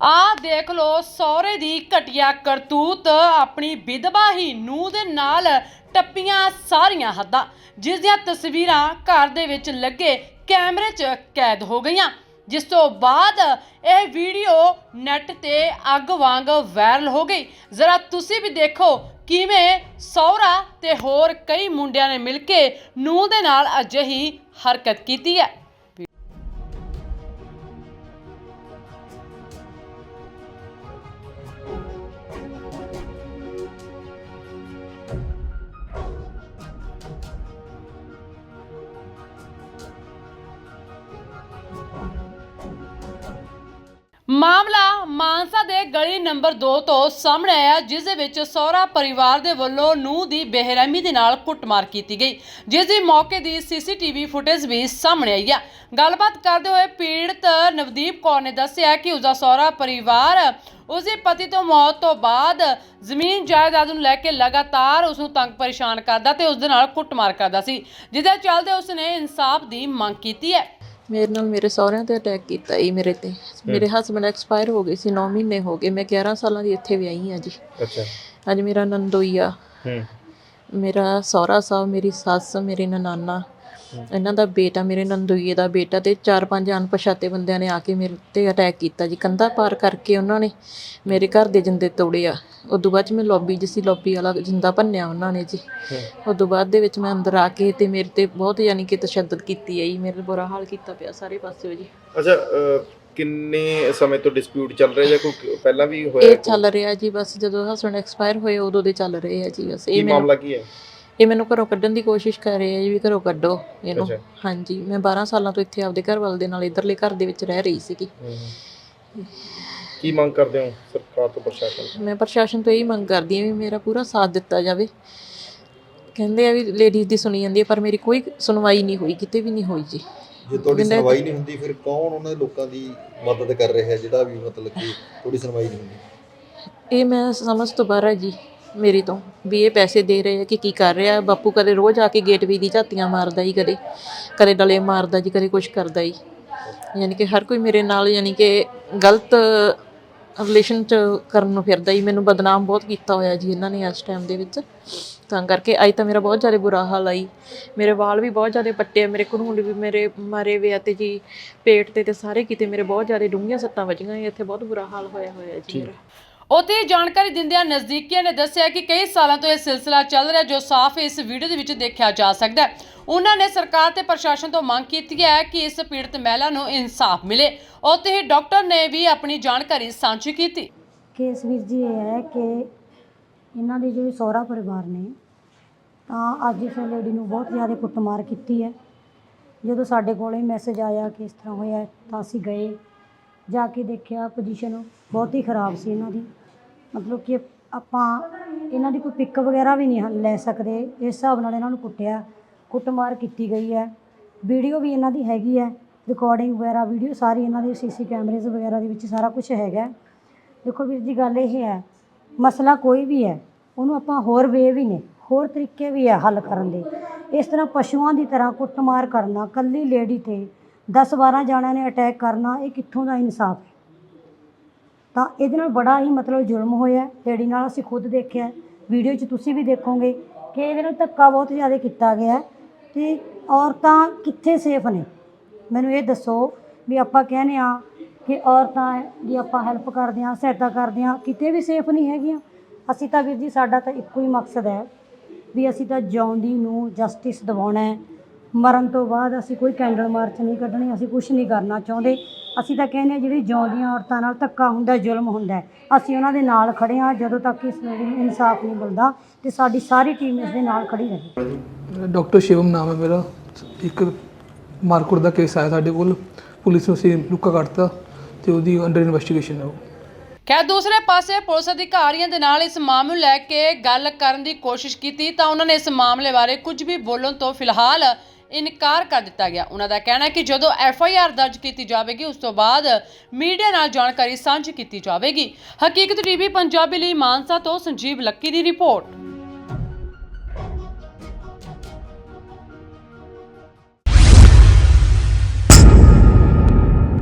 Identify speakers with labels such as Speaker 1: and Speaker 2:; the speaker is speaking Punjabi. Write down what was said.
Speaker 1: ਆ ਦੇਖ ਲੋ ਸਹੁਰੇ ਦੀ ਘਟਿਆ ਕਰਤੂਤ ਆਪਣੀ ਵਿਧਵਾ ਹੀ ਨੂੰ ਦੇ ਨਾਲ ਟੱਪੀਆਂ ਸਾਰੀਆਂ ਹੱਦਾਂ, ਜਿਸ ਦੀਆਂ ਤਸਵੀਰਾਂ ਘਰ ਦੇ ਵਿੱਚ ਲੱਗੇ ਕੈਮਰੇ 'ਚ ਕੈਦ ਹੋ ਗਈਆਂ। ਜਿਸ ਤੋਂ ਬਾਅਦ ਇਹ ਵੀਡੀਓ ਨੈਟ ਤੇ ਅੱਗ ਵਾਂਗ ਵਾਇਰਲ ਹੋ ਗਈ। ਜ਼ਰਾ ਤੁਸੀਂ ਵੀ ਦੇਖੋ ਕਿਵੇਂ ਸਹੁਰਾ ਤੇ ਹੋਰ ਕਈ ਮੁੰਡਿਆਂ ਨੇ ਮਿਲ ਕੇ ਨੂੰਹ ਦੇ ਨਾਲ ਅਜਿਹੀ ਹਰਕਤ ਕੀਤੀ ਹੈ। ਮਾਮਲਾ ਮਾਨਸਾ ਦੇ ਗਲੀ ਨੰਬਰ 2 ਤੋਂ ਸਾਹਮਣੇ ਆਇਆ, ਜਿਸ ਦੇ ਵਿੱਚ ਸਹੁਰਾ ਪਰਿਵਾਰ ਦੇ ਵੱਲੋਂ ਨੂੰਹ ਦੀ ਬੇਰਹਿਮੀ ਦੇ ਨਾਲ ਕੁੱਟਮਾਰ ਕੀਤੀ ਗਈ, ਜਿਸ ਦੀ ਮੌਕੇ ਦੀ ਸੀਸੀਟੀਵੀ ਫੁਟੇਜ ਵੀ ਸਾਹਮਣੇ ਆਈ ਹੈ ਗੱਲਬਾਤ ਕਰਦੇ ਹੋਏ ਪੀੜਤ ਨਵਦੀਪ ਕੌਰ ਨੇ ਦੱਸਿਆ ਕਿ ਉਸਦਾ ਸਹੁਰਾ ਪਰਿਵਾਰ ਉਸਦੇ ਪਤੀ ਤੋਂ ਮੌਤ ਤੋਂ ਬਾਅਦ ਜ਼ਮੀਨ ਜਾਇਦਾਦ ਨੂੰ ਲੈ ਕੇ ਲਗਾਤਾਰ ਉਸ ਨੂੰ ਤੰਗ ਪਰੇਸ਼ਾਨ ਕਰਦਾ ਤੇ ਉਸ ਦੇ ਨਾਲ ਕੁੱਟਮਾਰ ਕਰਦਾ ਸੀ ਜਿਹਦੇ ਚੱਲਦੇ ਉਸ ਨੇ ਇਨਸਾਫ ਦੀ ਮੰਗ ਕੀਤੀ ਹੈ।
Speaker 2: ਮੇਰੇ ਨਾਲ ਮੇਰੇ ਸਹੁਰਿਆਂ ਤੇ ਅਟੈਕ ਕੀਤਾ ਹੀ ਮੇਰੇ ਤੇ। ਮੇਰੇ ਹਸਬੰਡ ਐਕਸਪਾਇਰ ਹੋ ਗਏ ਸੀ 9 ਮਹੀਨੇ ਹੋ ਗਏ। ਮੈਂ 11 ਸਾਲਾਂ ਦੀ ਇੱਥੇ ਵਿਆਹੀ ਹਾਂ ਜੀ।
Speaker 3: ਅੱਛਾ।
Speaker 2: ਅੱਜ ਮੇਰਾ ਨੰਦੋਈਆ।
Speaker 3: ਹੂੰ।
Speaker 2: ਮੇਰਾ ਸਹੁਰਾ ਸਾਹਿਬ ਮੇਰੀ ਸੱਸ ਮੇਰੀ ਨਨਾਨਾ। ਇਹਨਾਂ ਦਾ ਬੇਟਾ ਮੇਰੇ ਨੰਦੋਈਏ ਦਾ ਬੇਟਾ ਤੇ ਚਾਰ ਪੰਜ ਅਣਪਛਾਤੇ ਬੰਦਿਆਂ ਨੇ ਆ ਕੇ ਮੇਰੇ ਤੇ ਅਟੈਕ ਕੀਤਾ ਜੀ। ਕੰਧਾ ਪਾਰ ਕਰਕੇ ਉਹਨਾਂ ਨੇ ਮੇਰੇ ਘਰ ਦੇ ਜਿੰਦੇ ਤੋੜੇ ਆ। ਉਦੋਂ ਬਾਅਦ 'ਚ ਮੈਂ ਲੌਬੀ ਜਿ ਸੀ ਲੌਬੀ ਵਾਲਾ ਜਿੰਦਾ ਭੰਨਿਆ ਉਹਨਾਂ ਨੇ ਜੀ। ਉਦੋਂ ਬਾਅਦ ਦੇ ਵਿੱਚ ਮੈਂ ਅੰਦਰ ਆ ਕੇ ਤੇ ਮੇਰੇ ਤੇ ਬਹੁਤ ਯਾਨੀ ਕਿ ਤਸ਼ੱਦਦ ਕੀਤੀ ਹੈ ਜੀ ਮੇਰੇ ਬੁਰਾ ਹਾਲ ਕੀਤਾ ਪਿਆ ਸਾਰੇ ਪਾਸਿਓ ਜੀ।
Speaker 3: ਅੱਛਾ ਕਿੰਨੇ ਸਮੇਂ ਤੋਂ ਡਿਸਪਿਊਟ ਚੱਲ ਰਿਹਾ ਜਾਂ ਕੋਈ ਪਹਿਲਾਂ ਵੀ ਹੋਇਆ
Speaker 2: ਇਹ ਚੱਲ ਰਿਹਾ ਜੀ ਬਸ ਜਦੋਂ ਹਸਬੰਡ ਐਕਸਪਾਇਰ ਹੋਏ ਉਦੋਂ ਦੇ ਚੱਲ ਰਹੇ ਆ ਜੀ ਬਸ। ਇਹ
Speaker 3: ਮਾਮਲਾ ਕੀ ਹੈ?
Speaker 2: ਇਹ ਮੈਨੂੰ ਘਰੋਂ ਕੱਢਣ ਦੀ ਕੋਸ਼ਿਸ਼ ਕਰ ਰਹੇ ਆ ਜੀ ਵੀ ਘਰੋਂ ਕੱਢੋ ਇਹਨੂੰ।
Speaker 3: ਅੱਛਾ।
Speaker 2: ਹਾਂਜੀ ਮੈਂ 12 ਸਾਲਾਂ ਤੋਂ ਇੱਥੇ ਆਪਦੇ ਘਰ ਵਾਲ ਦੇ ਨਾਲ ਇਧਰਲੇ ਘਰ ਦੇ ਵਿੱਚ ਰਹਿ ਰਹੀ ਸੀਗੀ।
Speaker 3: ਕੀ ਮੰਗ ਕਰਦੇ ਹੋ ਸਰਕਾਰ ਤੋਂ ਪ੍ਰਸ਼ਾਸਨ ਤੋਂ?
Speaker 2: ਮੈਂ ਪ੍ਰਸ਼ਾਸਨ ਤੋਂ ਇਹੀ ਮੰਗ ਕਰਦੀ ਹਾਂ ਵੀ ਮੇਰਾ ਪੂਰਾ ਸਾਥ ਦਿੱਤਾ ਜਾਵੇ। ਕਹਿੰਦੇ ਆ ਵੀ ਲੇਡੀਜ਼ ਦੀ ਸੁਣੀ ਜਾਂਦੀ ਹੈ ਪਰ ਮੇਰੀ ਕੋਈ ਸੁਣਵਾਈ ਨਹੀਂ ਹੋਈ ਕਿਤੇ ਵੀ ਨਹੀਂ ਹੋਈ ਜੀ।
Speaker 4: ਜੇ ਤੁਹਾਡੀ ਸੁਣਵਾਈ ਨਹੀਂ ਹੁੰਦੀ ਫਿਰ ਕੌਣ ਉਹਨਾਂ ਲੋਕਾਂ ਦੀ ਮਦਦ ਕਰ ਰਿਹਾ ਹੈ ਜਿਹੜਾ ਵੀ ਮਤਲਬ ਕਿ ਤੁਹਾਡੀ ਸੁਣਵਾਈ ਨਹੀਂ ਹੁੰਦੀ?
Speaker 2: ਇਹ ਮੈਂ ਸਮਝ ਤੋਂ ਬਾਹਰ ਹੈ ਜੀ। ਮੇਰੀ ਤੋਂ ਵੀ ਇਹ ਪੈਸੇ ਦੇ ਰਹੇ ਆ ਕਿ ਕੀ ਕਰ ਰਿਹਾ। ਬਾਪੂ ਕਦੇ ਰੋਜ਼ ਆ ਕੇ ਗੇਟ ਵੀ ਦੀ ਝਾਤੀਆਂ ਮਾਰਦਾ ਹੀ ਕਦੇ ਕਦੇ ਡਲੇ ਮਾਰਦਾ ਜੀ ਕਦੇ ਕੁਝ ਕਰਦਾ ਹੀ ਯਾਨੀ ਕਿ ਹਰ ਕੋਈ ਮੇਰੇ ਨਾਲ ਯਾਨੀ ਕਿ ਗਲਤ ਰਿਲੇਸ਼ਨ ਚ ਕਰਨ ਨੂੰ ਫਿਰਦਾ ਹੀ ਮੈਨੂੰ ਬਦਨਾਮ ਬਹੁਤ ਕੀਤਾ ਹੋਇਆ ਜੀ ਇਹਨਾਂ ਨੇ ਇਸ ਟਾਈਮ ਦੇ ਵਿੱਚ। ਤਾਂ ਕਰਕੇ ਅੱਜ ਤਾਂ ਮੇਰਾ ਬਹੁਤ ਜ਼ਿਆਦਾ ਬੁਰਾ ਹਾਲ ਆਈ ਮੇਰੇ ਵਾਲ ਵੀ ਬਹੁਤ ਜ਼ਿਆਦਾ ਪੱਟੇ ਆ ਮੇਰੇ ਘਰੂੰਡ ਵੀ ਮੇਰੇ ਮਾਰੇ ਵੇ ਆ ਤੇ ਜੀ ਪੇਟ ਤੇ ਤੇ ਸਾਰੇ ਕਿਤੇ ਮੇਰੇ ਬਹੁਤ ਜ਼ਿਆਦਾ ਡੂੰਘੀਆਂ ਸੱਟਾਂ ਵੱਜੀਆਂ ਇੱਥੇ ਬਹੁਤ ਬੁਰਾ ਹਾਲ ਹੋਇਆ ਹੋਇਆ ਜੀ ਮੇਰਾ।
Speaker 1: ਉੱਥੇ ਉਤੇ ਜਾਣਕਾਰੀ ਦਿੰਦਿਆਂ ਨਜ਼ਦੀਕੀਆਂ ਨੇ ਦੱਸਿਆ ਕਿ ਕਈ ਸਾਲਾਂ ਤੋਂ ਇਹ ਸਿਲਸਿਲਾ ਚੱਲ ਰਿਹਾ ਜੋ ਸਾਫ਼ ਇਸ ਵੀਡੀਓ ਦੇ ਵਿੱਚ ਦੇਖਿਆ ਜਾ ਸਕਦਾ ਹੈ। ਉਹਨਾਂ ਨੇ ਸਰਕਾਰ ਤੇ ਪ੍ਰਸ਼ਾਸਨ ਤੋਂ ਮੰਗ ਕੀਤੀ ਹੈ ਕਿ ਇਸ ਪੀੜਤ ਮਹਿਲਾ ਨੂੰ ਇਨਸਾਫ ਮਿਲੇ। ਉੱਥੇ ਹੀ ਡਾਕਟਰ ਨੇ ਵੀ ਆਪਣੀ ਜਾਣਕਾਰੀ ਸਾਂਝੀ ਕੀਤੀ।
Speaker 5: ਕੇਸ ਵੀਰ ਜੀ ਇਹ ਹੈ ਕਿ ਇਹਨਾਂ ਦੇ ਜਿਹੜੇ ਸਹੁਰਾ ਪਰਿਵਾਰ ਨੇ, ਤਾਂ ਅੱਜ ਇਸ ਲੇਡੀ ਨੂੰ ਬਹੁਤ ਜ਼ਿਆਦਾ ਕੁੱਟਮਾਰ ਕੀਤੀ ਹੈ। ਜਦੋਂ ਸਾਡੇ ਕੋਲੇ ਮੈਸੇਜ ਆਇਆ ਕਿ ਇਸ ਤਰ੍ਹਾਂ ਹੋਇਆ ਤਾਂ ਅਸੀਂ ਗਏ, ਜਾ ਕੇ ਦੇਖਿਆ ਪੋਜੀਸ਼ਨ ਬਹੁਤ ਹੀ ਖਰਾਬ ਸੀ ਇਹਨਾਂ ਦੀ। ਮਤਲਬ ਕਿ ਆਪਾਂ ਇਹਨਾਂ ਦੀ ਕੋਈ ਪਿਕ ਵਗੈਰਾ ਵੀ ਨਹੀਂ ਲੈ ਸਕਦੇ। ਇਸ ਹਿਸਾਬ ਨਾਲ ਇਹਨਾਂ ਨੂੰ ਕੁੱਟਿਆ, ਕੁੱਟਮਾਰ ਕੀਤੀ ਗਈ ਹੈ। ਵੀਡੀਓ ਵੀ ਇਹਨਾਂ ਦੀ ਹੈਗੀ ਹੈ। ਰਿਕਾਰਡਿੰਗ ਵਗੈਰਾ, ਵੀਡੀਓ ਸਾਰੀ ਇਹਨਾਂ ਦੇ ਸੀਸੀ ਕੈਮਰੇਜ਼ ਵਗੈਰਾ ਦੇ ਵਿੱਚ ਸਾਰਾ ਕੁਝ ਹੈਗਾ। ਦੇਖੋ ਵੀਰ ਜੀ, ਗੱਲ ਇਹ ਹੈ, ਮਸਲਾ ਕੋਈ ਵੀ ਹੈ, ਉਹਨੂੰ ਆਪਾਂ ਹੋਰ ਵੇ ਵੀ ਨੇ, ਹੋਰ ਤਰੀਕੇ ਵੀ ਹੈ ਹੱਲ ਕਰਨ ਦੇ। ਇਸ ਤਰ੍ਹਾਂ ਪਸ਼ੂਆਂ ਦੀ ਤਰ੍ਹਾਂ ਕੁੱਟਮਾਰ ਕਰਨਾ, ਕੱਲੀ ਲੇਡੀ ਤੇ 10 12 ਜਣਿਆਂ ਨੇ ਅਟੈਕ ਕਰਨਾ, ਇਹ ਕਿੱਥੋਂ ਦਾ ਇਨਸਾਫ ਹੈ? ਤਾਂ ਇਹਦੇ ਨਾਲ ਬੜਾ ਹੀ ਮਤਲਬ ਜ਼ੁਲਮ ਹੋਇਆ। ਲੇਡੀ ਨਾਲ ਅਸੀਂ ਖੁਦ ਦੇਖਿਆ। ਵੀਡੀਓ 'ਚ ਤੁਸੀਂ ਵੀ ਦੇਖੋਗੇ ਕਿ ਇਹਦੇ ਨਾਲ ਧੱਕਾ ਬਹੁਤ ਜ਼ਿਆਦਾ ਕੀਤਾ ਗਿਆ ਹੈ ਤੇ ਔਰਤਾਂ ਕਿੱਥੇ ਸੇਫ ਨੇ? ਮੈਨੂੰ ਇਹ ਦੱਸੋ ਵੀ ਆਪਾਂ ਕਹਿੰਦੇ ਆ ਕਿ ਔਰਤਾਂ ਦੀ ਆਪਾਂ ਹੈਲਪ ਕਰਦੇ ਆ ਸਹਾਇਤਾ ਕਰਦੇ ਆ ਕਿਤੇ ਵੀ ਸੇਫ ਨਹੀਂ ਹੈਗੀਆਂ। ਅਸੀਂ ਤਾਂ ਵੀਰ ਜੀ, ਸਾਡਾ ਤਾਂ ਇੱਕੋ ਹੀ ਮਕਸਦ ਹੈ ਵੀ ਅਸੀਂ ਤਾਂ ਜਿਉਂਦੀ ਨੂੰ ਜਸਟਿਸ ਦਿਵਾਉਣਾ ਹੈ। ਮਰਨ ਤੋਂ ਬਾਅਦ ਅਸੀਂ ਕੋਈ ਕੈਂਡਲ ਮਾਰਚ ਨਹੀਂ ਕੱਢਣੀ ਅਸੀਂ ਕੁਝ ਨਹੀਂ ਕਰਨਾ ਚਾਹੁੰਦੇ। ਅਸੀਂ ਤਾਂ ਕਹਿੰਦੇ ਹਾਂ ਜਿਹੜੀ ਜਿਉਂਦੀਆਂ ਔਰਤਾਂ ਨਾਲ ਧੱਕਾ ਹੁੰਦਾ ਜ਼ੁਲਮ ਹੁੰਦਾ ਅਸੀਂ ਉਹਨਾਂ ਦੇ ਨਾਲ ਖੜੇ ਹਾਂ ਜਦੋਂ ਤੱਕ ਇਸ ਨੂੰ ਇਨਸਾਫ ਨਹੀਂ ਮਿਲਦਾ ਤੇ ਸਾਡੀ ਸਾਰੀ ਟੀਮ ਇਸ ਦੇ ਨਾਲ ਖੜੀ ਰਹੇ।
Speaker 6: ਡਾਕਟਰ ਸ਼ਿਵਮ ਨਾਮ ਹੈ ਮੇਰਾ। ਇੱਕ ਮਾਰਕੁੱਟ ਦਾ ਕੇਸ ਆਇਆ ਸਾਡੇ ਕੋਲ। ਪੁਲਿਸ ਨੂੰ ਅਸੀਂ ਲੁੱਕਾ ਕੱਟਤਾ ਤੇ ਉਹਦੀ ਅੰਡਰ ਇਨਵੈਸਟੀਗੇਸ਼ਨ ਹੈ ਉਹ।
Speaker 1: ਖੈਰ ਦੂਸਰੇ ਪਾਸੇ ਪੁਲਿਸ ਅਧਿਕਾਰੀਆਂ ਦੇ ਨਾਲ ਇਸ ਮਾਮਲੇ ਨੂੰ ਲੈ ਕੇ ਗੱਲ ਕਰਨ ਦੀ ਕੋਸ਼ਿਸ਼ ਕੀਤੀ ਤਾਂ ਉਹਨਾਂ ਨੇ ਇਸ ਮਾਮਲੇ ਬਾਰੇ ਕੁਝ ਵੀ ਬੋਲਣ ਤੋਂ ਫਿਲਹਾਲ ਇਨਕਾਰ ਕਰ ਦਿੱਤਾ ਗਿਆ। ਉਹਨਾਂ ਦਾ ਕਹਿਣਾ ਹੈ ਕਿ ਜਦੋਂ ਐਫ ਆਈ ਆਰ ਦਰਜ ਕੀਤੀ ਜਾਵੇਗੀ, ਉਸ ਤੋਂ ਬਾਅਦ ਮੀਡੀਆ ਨਾਲ ਜਾਣਕਾਰੀ ਸਾਂਝੀ ਕੀਤੀ ਜਾਵੇਗੀ। ਹਕੀਕਤ ਟੀਵੀ, ਪੰਜਾਬੀ ਲਈ ਮਾਨਸਾ ਤੋਂ ਸੰਜੀਵ ਲੱਕੀ ਦੀ ਰਿਪੋਰਟ।